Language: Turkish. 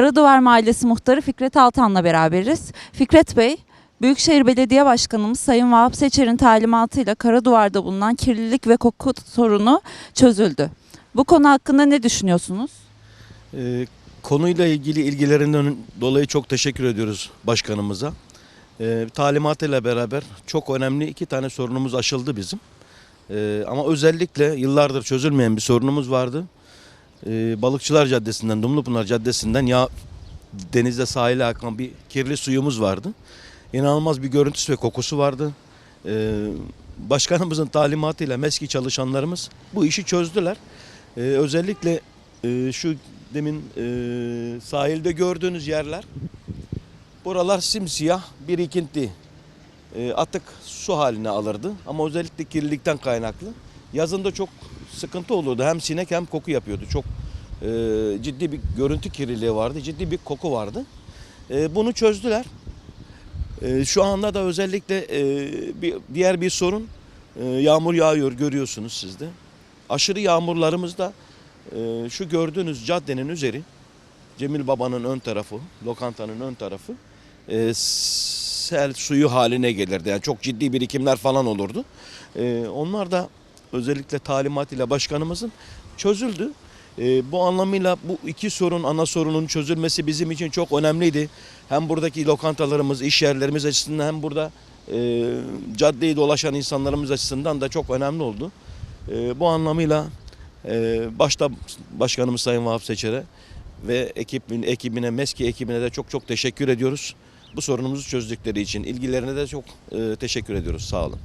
Karaduvar Mahallesi Muhtarı Fikret Altan'la beraberiz. Fikret Bey, Büyükşehir Belediye Başkanımız Sayın Vahap Seçer'in talimatıyla Karaduvar'da bulunan kirlilik ve koku sorunu çözüldü. Bu konu hakkında ne düşünüyorsunuz? Ee, konuyla ilgili ilgilerinden dolayı çok teşekkür ediyoruz başkanımıza. Ee, talimatıyla beraber çok önemli iki tane sorunumuz aşıldı bizim. Ee, ama özellikle yıllardır çözülmeyen bir sorunumuz vardı. Ee, Balıkçılar Caddesi'nden, Dumlupınar Caddesi'nden ya denizde sahile akan bir kirli suyumuz vardı. İnanılmaz bir görüntüsü ve kokusu vardı. Ee, başkanımızın talimatıyla meski çalışanlarımız bu işi çözdüler. Ee, özellikle e, şu demin e, sahilde gördüğünüz yerler buralar simsiyah birikinti e, atık su haline alırdı ama özellikle kirlilikten kaynaklı yazında çok sıkıntı olurdu. Hem sinek hem koku yapıyordu. Çok e, ciddi bir görüntü kirliliği vardı ciddi bir koku vardı. E, bunu çözdüler. E, şu anda da özellikle e, bir diğer bir sorun e, yağmur yağıyor görüyorsunuz siz de. Aşırı yağmurlarımızda ee, şu gördüğünüz caddenin üzeri Cemil Baba'nın ön tarafı, lokantanın ön tarafı e, sel suyu haline gelirdi. Yani çok ciddi birikimler falan olurdu. Ee, onlar da özellikle talimat ile başkanımızın çözüldü. Ee, bu anlamıyla bu iki sorun ana sorunun çözülmesi bizim için çok önemliydi. Hem buradaki lokantalarımız, iş yerlerimiz açısından hem burada e, caddeyi dolaşan insanlarımız açısından da çok önemli oldu. E, bu anlamıyla ee, başta başkanımız Sayın Vahap Seçer'e ve ekibin, ekibine, MESKİ ekibine de çok çok teşekkür ediyoruz. Bu sorunumuzu çözdükleri için ilgilerine de çok e, teşekkür ediyoruz. Sağ olun.